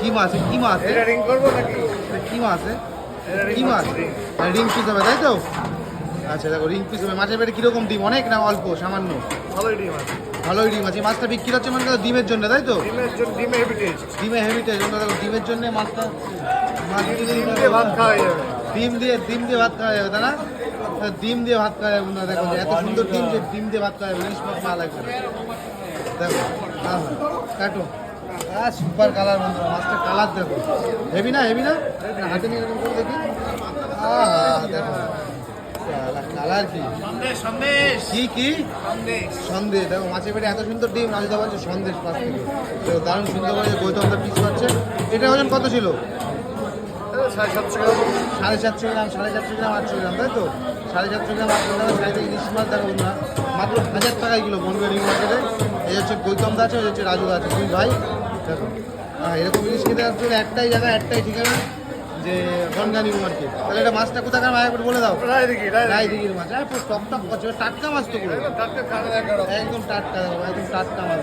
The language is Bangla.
কি মাছ এ কি মাছ এ? এটা রিং করব নাকি? কি মাছ এ? এটা ring কি মাছ? রিং পিস হবে তাই তো? আচ্ছা দেখো রিং পিস হবে। মাছের পেটে কীরকম ডিম? অনেক না অল্প? সামান্য? ভালোই ডিম আছে। ভালোই ডিম আছে। মাছটা বিক্রি হচ্ছে মানে ডিমের জন্য তাই তো? ডিমের জন্য ডিমে হেভি টেস্ট ডিমে হেভিটেজ দেখো ডিমের জন্য মাছটা মাছ দিয়ে ভাত খাওয়া যাবে। ডিম দিয়ে ডিম দিয়ে ভাত খাওয়া যাবে তাই না? ডিম দিয়ে ভাত খাওয়া যাবে না দেখো এত সুন্দর ডিম যে ডিম দিয়ে ভাত খাওয়া যাবে। ইলিশ মাছ না লাগবে না। দেখো হ্যাঁ হ্যাঁ কাটো। আহ সুপার কালার বন্ধু মাছটা কালার দেখো। হেভি না হেভি না? হাতে নিয়ে এরকম করে দেখি। আহ দেখো। কালার কি? সন্দেশ সন্দেশ। কি কি? সন্দেশ। দেখো মাছের পেটে এত সুন্দর ডিম মাছ দেওয়া সন্দেশ পাশ থেকে। দারুণ সুন্দর করে গৌতমটা পিস পাচ্ছে। এটা ওজন কত ছিল? সাড়ে সাতশো গ্রাম সাড়ে চারশো গ্রাম সাড়ে চারশো গ্রাম আটশো গ্রাম তাই তো? সাড়ে চারশো গ্রাম আটশো গ্রাম সাড়ে ইলিশ মাছ দেখো না মাত্র হাজার টাকায় কিলো বনগা নিউ মার্কেটে এই হচ্ছে গৌতম দা আছে এই হচ্ছে রাজু দা আছে দুই ভাই দেখো। এরকম ইলিশ খেতে আসতে হলে একটাই জায়গা একটাই ঠিকানা যে বনগা নিউ মার্কেট। তাহলে এটা মাছটা কোথাকার মায়া করে বলে দাও। রায় দেখি রায় রায় মাছ। হ্যাঁ পুরো টপ টপ করছে টাটকা মাছ তো পুরো। একদম টাটকা একদম টাটকা মাছ।